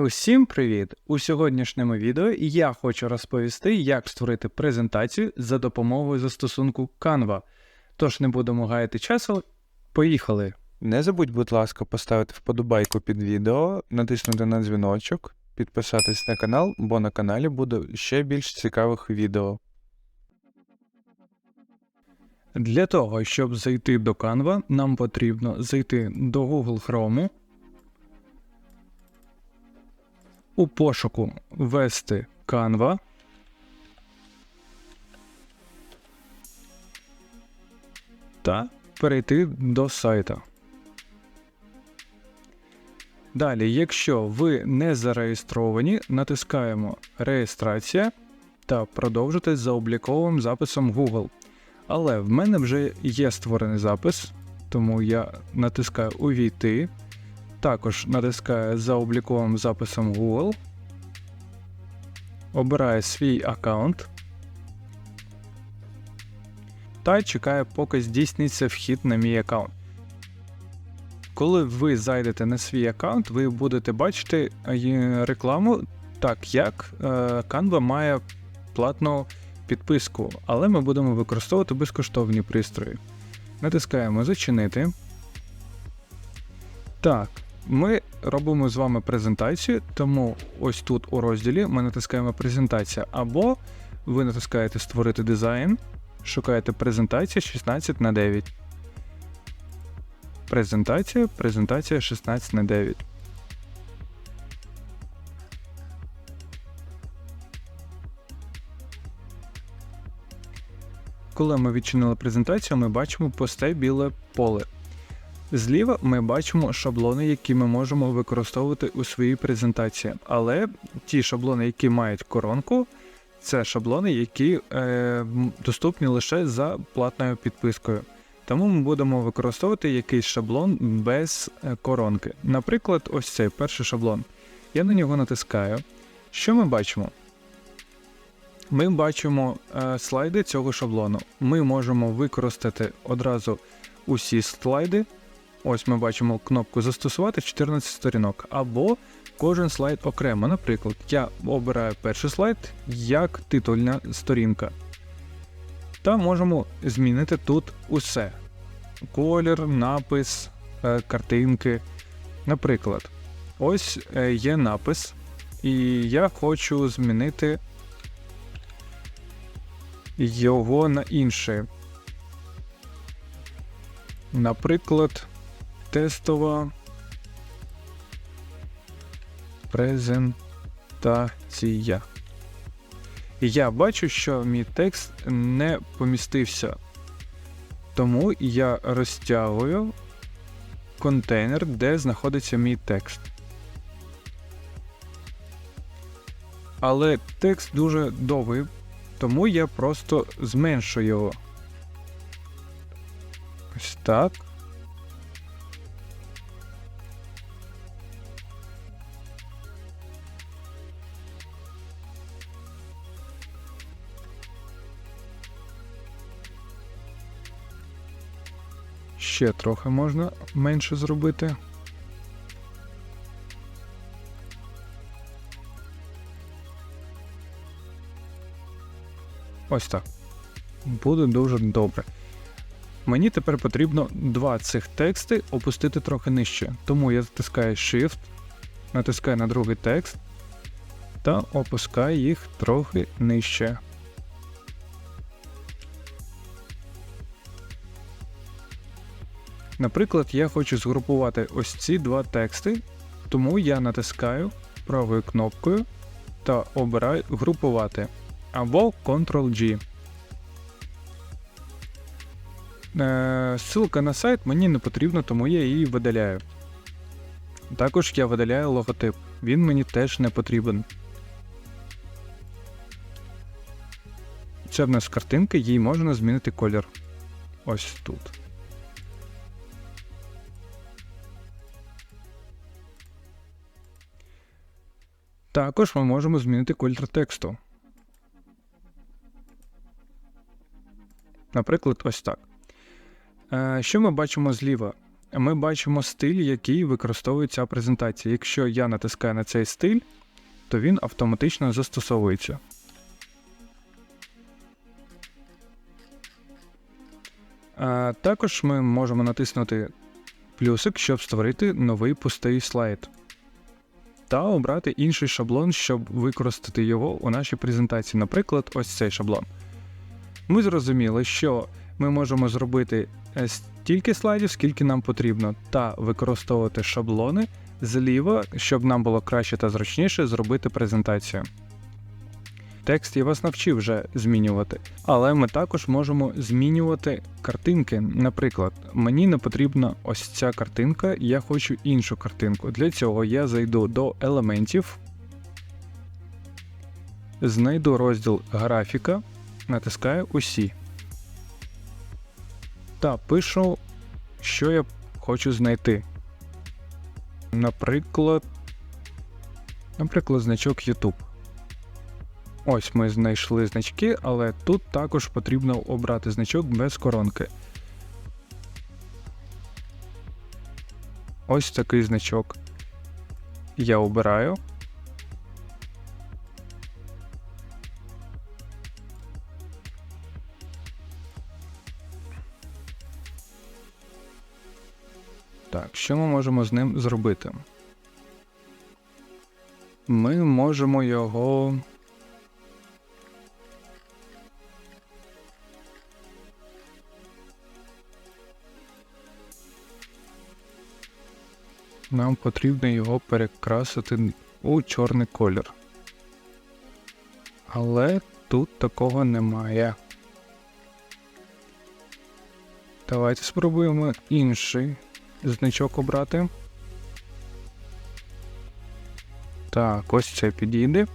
Усім привіт! У сьогоднішньому відео я хочу розповісти, як створити презентацію за допомогою застосунку Canva. Тож не будемо гаяти часу, поїхали! Не забудь, будь ласка, поставити вподобайку під відео, натиснути на дзвіночок, підписатись на канал, бо на каналі буде ще більш цікавих відео. Для того, щоб зайти до Canva, нам потрібно зайти до Google Chrome, у пошуку ввести Canva. Та перейти до сайта. Далі, якщо ви не зареєстровані, натискаємо Реєстрація та продовжити за обліковим записом Google. Але в мене вже є створений запис, тому я натискаю Увійти. Також натискаю за обліковим записом Google. Обираю свій аккаунт. Та чекаю, поки здійсниться вхід на мій аккаунт. Коли ви зайдете на свій аккаунт, ви будете бачити е, рекламу, так як е, Canva має платну підписку, але ми будемо використовувати безкоштовні пристрої. Натискаємо Зачинити. Так, ми робимо з вами презентацію, тому ось тут у розділі ми натискаємо презентація, або ви натискаєте Створити дизайн, шукаєте презентація 16 на 9. Презентація, презентація 16 на 9. Коли ми відчинили презентацію, ми бачимо пусте біле поле. Зліва ми бачимо шаблони, які ми можемо використовувати у своїй презентації. Але ті шаблони, які мають коронку, це шаблони, які е, доступні лише за платною підпискою. Тому ми будемо використовувати якийсь шаблон без е, коронки. Наприклад, ось цей перший шаблон. Я на нього натискаю. Що ми бачимо? Ми бачимо е, слайди цього шаблону. Ми можемо використати одразу усі слайди. Ось ми бачимо кнопку Застосувати 14 сторінок, або кожен слайд окремо. Наприклад, я обираю перший слайд як титульна сторінка. Та можемо змінити тут усе: колір, напис, е, картинки. Наприклад, ось е, є напис, і я хочу змінити його на інше. Наприклад, тестова презентація. І я бачу, що мій текст не помістився. Тому я розтягую контейнер, де знаходиться мій текст. Але текст дуже довгий, тому я просто зменшу його. Ось так. Ще трохи можна менше зробити. Ось так. Буде дуже добре. Мені тепер потрібно два цих тексти опустити трохи нижче. Тому я затискаю Shift, натискаю на другий текст та опускаю їх трохи нижче. Наприклад, я хочу згрупувати ось ці два тексти, тому я натискаю правою кнопкою та обираю групувати або Ctrl-G. Е, ссылка на сайт мені не потрібна, тому я її видаляю. Також я видаляю логотип, він мені теж не потрібен. Це в нас картинка, їй можна змінити колір. Ось тут. Також ми можемо змінити колір тексту. Наприклад, ось так. Е, що ми бачимо зліва? ми бачимо стиль, який використовує ця презентація. Якщо я натискаю на цей стиль, то він автоматично застосовується. Також ми можемо натиснути плюсик, щоб створити новий пустий слайд. Та обрати інший шаблон, щоб використати його у нашій презентації. Наприклад, ось цей шаблон. Ми зрозуміли, що ми можемо зробити е, стільки слайдів, скільки нам потрібно, та використовувати шаблони зліва, щоб нам було краще та зручніше зробити презентацію. Текст я вас навчив вже змінювати, але ми також можемо змінювати картинки. Наприклад, мені не потрібна ось ця картинка, я хочу іншу картинку. Для цього я зайду до елементів, знайду розділ графіка, натискаю усі та пишу, що я хочу знайти. Наприклад, наприклад, значок YouTube. Ось ми знайшли значки, але тут також потрібно обрати значок без коронки. Ось такий значок. Я обираю. Так, що ми можемо з ним зробити? Ми можемо його. Нам потрібно його перекрасити у чорний колір. Але тут такого немає. Давайте спробуємо інший значок обрати. Так, ось це підійде.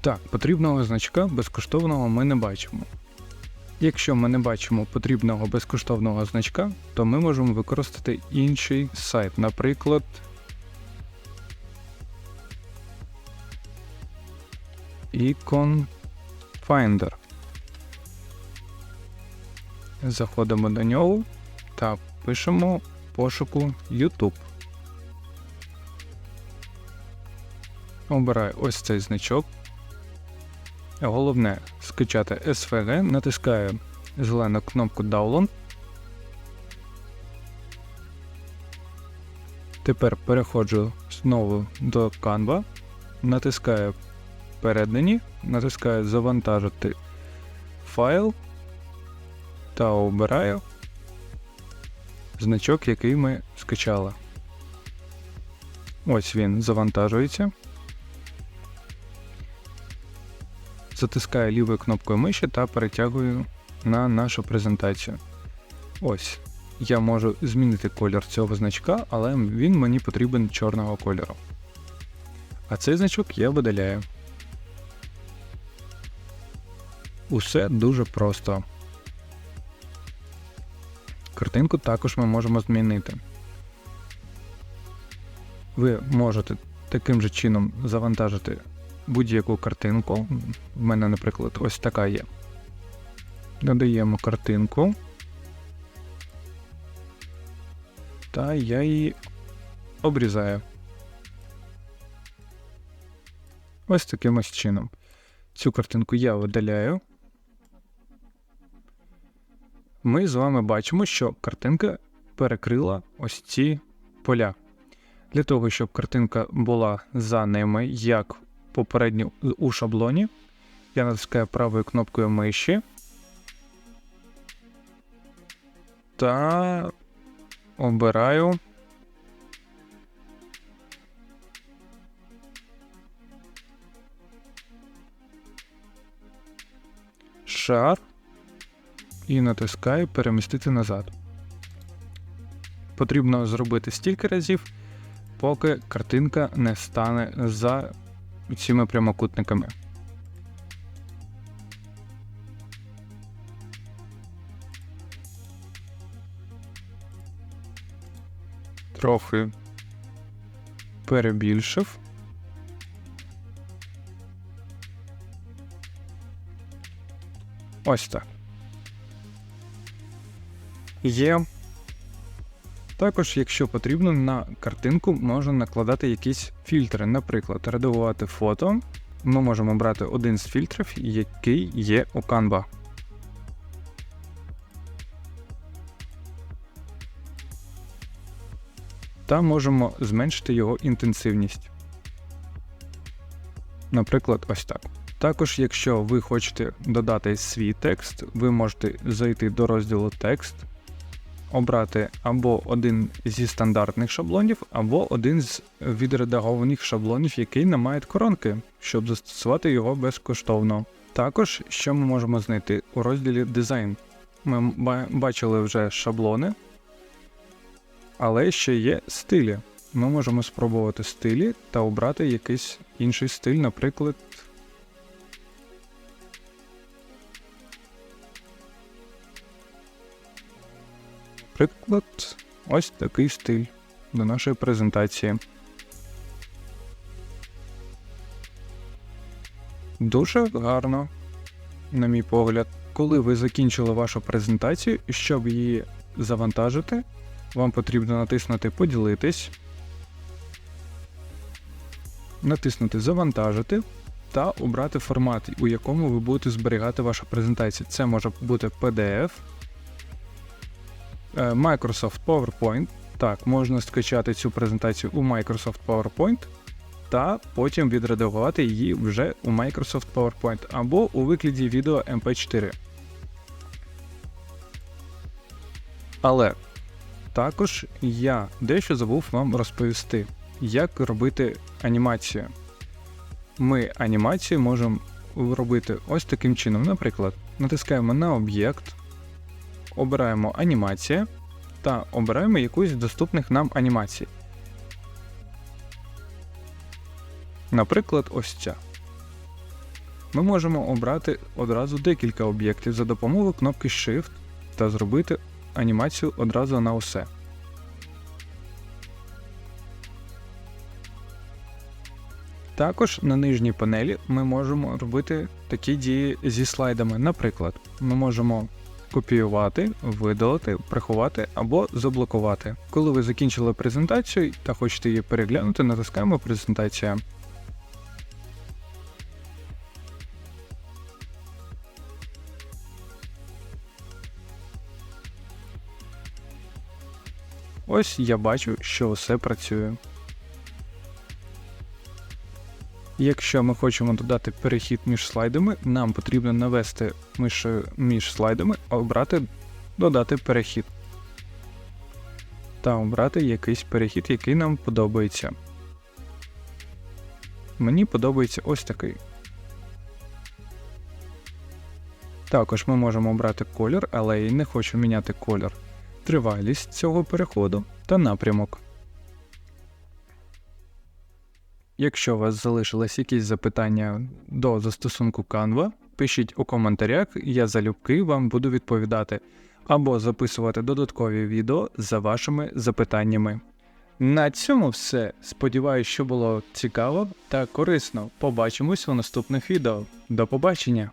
Так, потрібного значка безкоштовного ми не бачимо. Якщо ми не бачимо потрібного безкоштовного значка, то ми можемо використати інший сайт, наприклад. Icon Finder. Заходимо до нього та пишемо пошуку YouTube. Обираю ось цей значок. Головне скачати SVG, натискаю зелену кнопку Download. Тепер переходжу знову до Canva, натискаю передані, натискаю Завантажити файл та обираю значок, який ми скачали. Ось він завантажується. Затискаю лівою кнопкою миші та перетягую на нашу презентацію. Ось. Я можу змінити колір цього значка, але він мені потрібен чорного кольору. А цей значок я видаляю. Усе дуже просто. Картинку також ми можемо змінити. Ви можете таким же чином завантажити будь-яку картинку. В мене, наприклад, ось така є. Додаємо картинку. Та я її обрізаю. Ось таким ось чином. Цю картинку я видаляю. Ми з вами бачимо, що картинка перекрила ось ці поля. Для того, щоб картинка була за ними, як попередньо у шаблоні. Я натискаю правою кнопкою миші. Та обираю. Шар і натискаю перемістити назад. Потрібно зробити стільки разів, поки картинка не стане за цими прямокутниками. Трохи перебільшив. Ось так. Є. Також, якщо потрібно, на картинку можна накладати якісь фільтри. Наприклад, редагувати фото. Ми можемо брати один з фільтрів, який є у Canva. Та можемо зменшити його інтенсивність. Наприклад, ось так. Також, якщо ви хочете додати свій текст, ви можете зайти до розділу текст, обрати або один зі стандартних шаблонів, або один з відредагованих шаблонів, який не має коронки, щоб застосувати його безкоштовно. Також, що ми можемо знайти у розділі дизайн. Ми бачили вже шаблони, але ще є стилі. Ми можемо спробувати стилі та обрати якийсь інший стиль, наприклад. Приклад, ось такий стиль до нашої презентації. Дуже гарно, на мій погляд. Коли ви закінчили вашу презентацію, щоб її завантажити, вам потрібно натиснути Поділитись, натиснути Завантажити та обрати формат, у якому ви будете зберігати вашу презентацію. Це може бути PDF, Microsoft PowerPoint. Так, можна скачати цю презентацію у Microsoft PowerPoint та потім відредагувати її вже у Microsoft PowerPoint або у викладі відео MP4. Але також я дещо забув вам розповісти, як робити анімацію. Ми анімацію можемо робити ось таким чином. Наприклад, натискаємо на об'єкт, обираємо анімація та обираємо якусь з доступних нам анімацій. Наприклад, ось ця. Ми можемо обрати одразу декілька об'єктів за допомогою кнопки Shift та зробити анімацію одразу на усе. Також на нижній панелі ми можемо робити такі дії зі слайдами. Наприклад, ми можемо копіювати, видалити, приховати або заблокувати. Коли ви закінчили презентацію та хочете її переглянути, натискаємо презентація. Ось я бачу, що все працює. Якщо ми хочемо додати перехід між слайдами, нам потрібно навести мишею між слайдами, обрати додати перехід. Та обрати якийсь перехід, який нам подобається. Мені подобається ось такий. Також ми можемо обрати колір, але я не хочу міняти колір, тривалість цього переходу та напрямок. Якщо у вас залишились якісь запитання до застосунку Canva, пишіть у коментарях, я залюбки вам буду відповідати, або записувати додаткові відео за вашими запитаннями. На цьому все. Сподіваюсь, що було цікаво та корисно. Побачимось у наступних відео. До побачення!